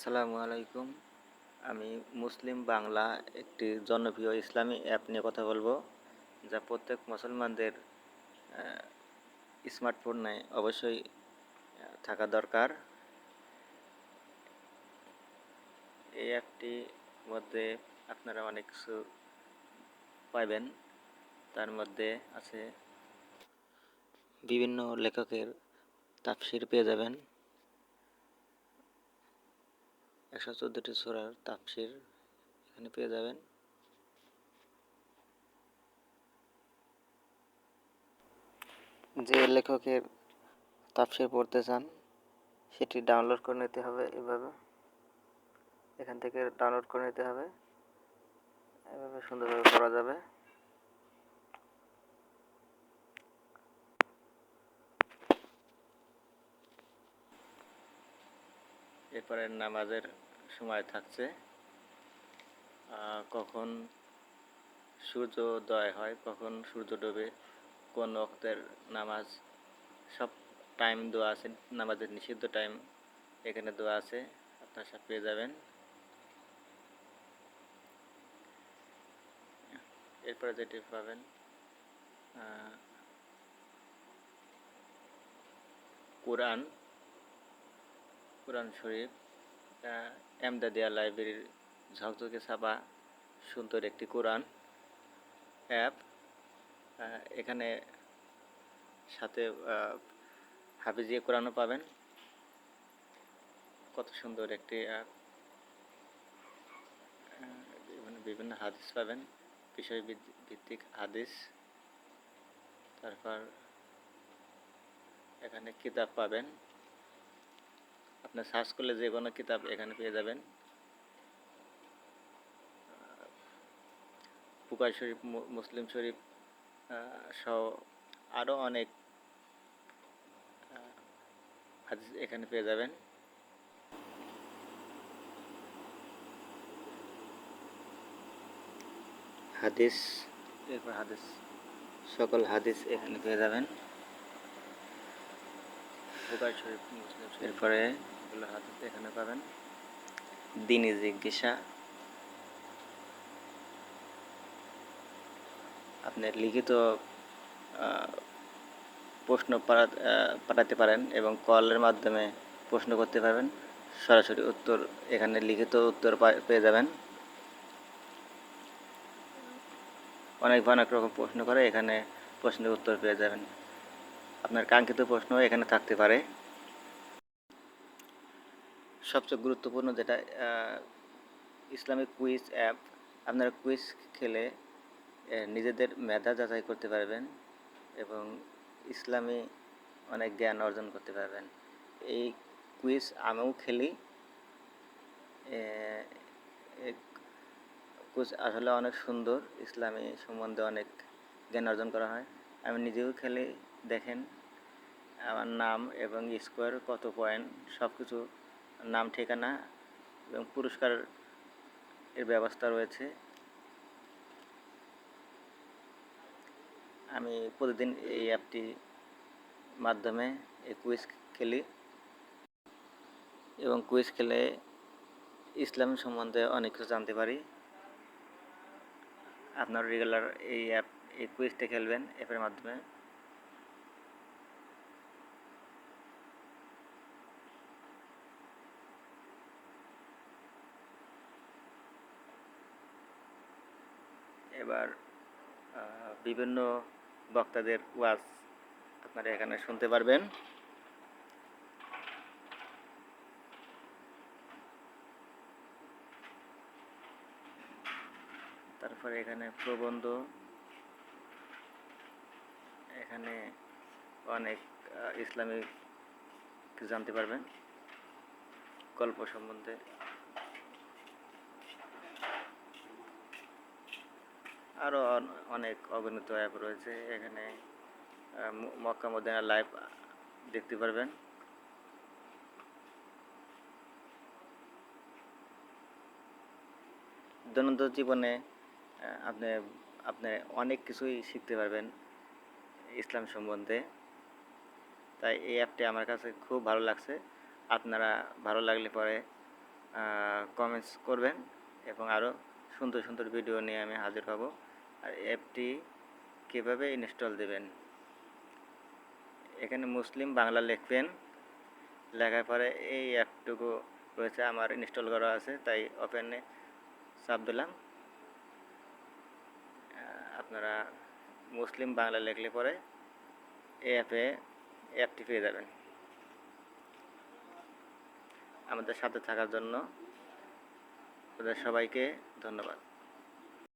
আসসালামু আলাইকুম। আমি মুসলিম বাংলা একটি জনপ্রিয় ইসলামী অ্যাপ নিয়ে কথা বলব, যা প্রত্যেক মুসলমানদের স্মার্টফোনে অবশ্যই থাকা দরকার। এই অ্যাপটির মধ্যে আপনারা অনেক কিছু পাবেন তার মধ্যে আছে বিভিন্ন লেখকের তাফসির পেয়ে যাবেন। একশো চোদ্দোটি সূরার তাফসির এখানে পেয়ে যাবেন। যে লেখকের তাফসির পড়তে চান, সেটি ডাউনলোড করে নিতে হবে এভাবে। এখান থেকে ডাউনলোড করে নিতে হবে। এভাবে সুন্দরভাবে পড়া যাবে। এরপরে নামাজের সময় থাকছে। কখন সূর্যোদয় হয়, কখন সূর্য ডোবে, কোন ওক্তের নামাজ, সব টাইম দেওয়া আছে, নামাজের নিষিদ্ধ টাইম এখানে দেওয়া আছে, আপনার সব পেয়ে যাবেন। এরপরে যেটি পাবেন কোরআন। কোরআন শরীফ এমদাদিয়া লাইব্রেরির ঝকঝকে ছাপা সুন্দর একটি কোরআন অ্যাপ। এখানে সাথে হাফিজিয়া কোরআনও পাবেন। কত সুন্দর একটি বিভিন্ন হাদিস পাবেন বিষয় ভিত্তি- ভিত্তিক হাদিস। তারপর এখানে কিতাব পাবেন। আপনি সার্চ করলে যে কোনো কিতাব এখানে পেয়ে যাবেন। বুকার শরীফ মুসলিম শরীফ সহ আরও অনেক হাদিস এখানে পেয়ে যাবেন। হাদিস, এরপর হাদিস, সকল হাদিস এখানে পেয়ে যাবেন। বুকার শরীফ মুসলিম শরীফ এরপরে এগুলো হাদিস এখানে পাবেন। দিনী জিজ্ঞাসা আপনার লিখিত প্রশ্ন পাঠা- পাঠাতে পারেন এবং কলের মাধ্যমে প্রশ্ন করতে পারবেন। সরাসরি উত্তর এখানে লিখিত উত্তর পেয়ে যাবেন। অনেক অনেক রকম প্রশ্ন করে এখানে প্রশ্নের উত্তর পেয়ে যাবেন। আপনার কাঙ্ক্ষিত প্রশ্ন এখানে থাকতে পারে। সবচেয়ে গুরুত্বপূর্ণ যেটা ইসলামিক কুইজ অ্যাপ, আপনারা কুইজ খেলে নিজেদের মেধা যাচাই করতে পারবেন এবং ইসলামী অনেক জ্ঞান অর্জন করতে পারবেন। এই কুইজ আমিও খেলি। কুইজ আসলে অনেক সুন্দর, ইসলামী সম্বন্ধে অনেক জ্ঞান অর্জন করা হয়। আমি নিজেও খেলি দেখেন, আমার নাম এবং স্কোয়ার কত পয়েন্ট সব কিছু নাম, ঠিকানা এবং পুরস্কার এর ব্যবস্থা রয়েছে। আমি প্রতিদিন এই অ্যাপটি মাধ্যমে এই কুইজ খেলি এবং কুইজ খেলে ইসলাম সম্বন্ধে অনেক কিছু জানতে পারি। আপনার রেগুলার এই অ্যাপ, এই কুইজটা খেলবেন অ্যাপের মাধ্যমে। এবার বিভিন্ন বক্তাদের ওয়াজ আপনারা এখানে শুনতে পারবেন। তারপরে এখানে প্রবন্ধ। এখানে অনেক ইসলামিক জানতে পারবেন। গল্প সম্বন্ধে। আরও অনেক অগণিত অ্যাপ রয়েছে এখানে মক্কা মদিনা লাইভ দেখতে পারবেন। দৈনন্দিন জীবনে আপনি আপনি অনেক কিছুই শিখতে পারবেন ইসলাম সম্বন্ধে। তাই এই অ্যাপটি আমার কাছে খুব ভালো লাগছে। আপনারা ভালো লাগলে পরে কমেন্টস করবেন এবং আরও সুন্দর সুন্দর ভিডিও নিয়ে আমি হাজির হব। আর অ্যাপটি কীভাবে ইনস্টল দেবেন? এখানে মুসলিম বাংলা লিখবেন। লেখার পরে এই অ্যাপটুকু রয়েছে, আমার ইনস্টল করা আছে, তাই ওপেনে চাপ দিলাম। আপনারা মুসলিম বাংলা লিখলে পরে এই অ্যাপে অ্যাপটি পেয়ে যাবেন। আমাদের সাথে থাকার জন্য আপনাদের সবাইকে ধন্যবাদ।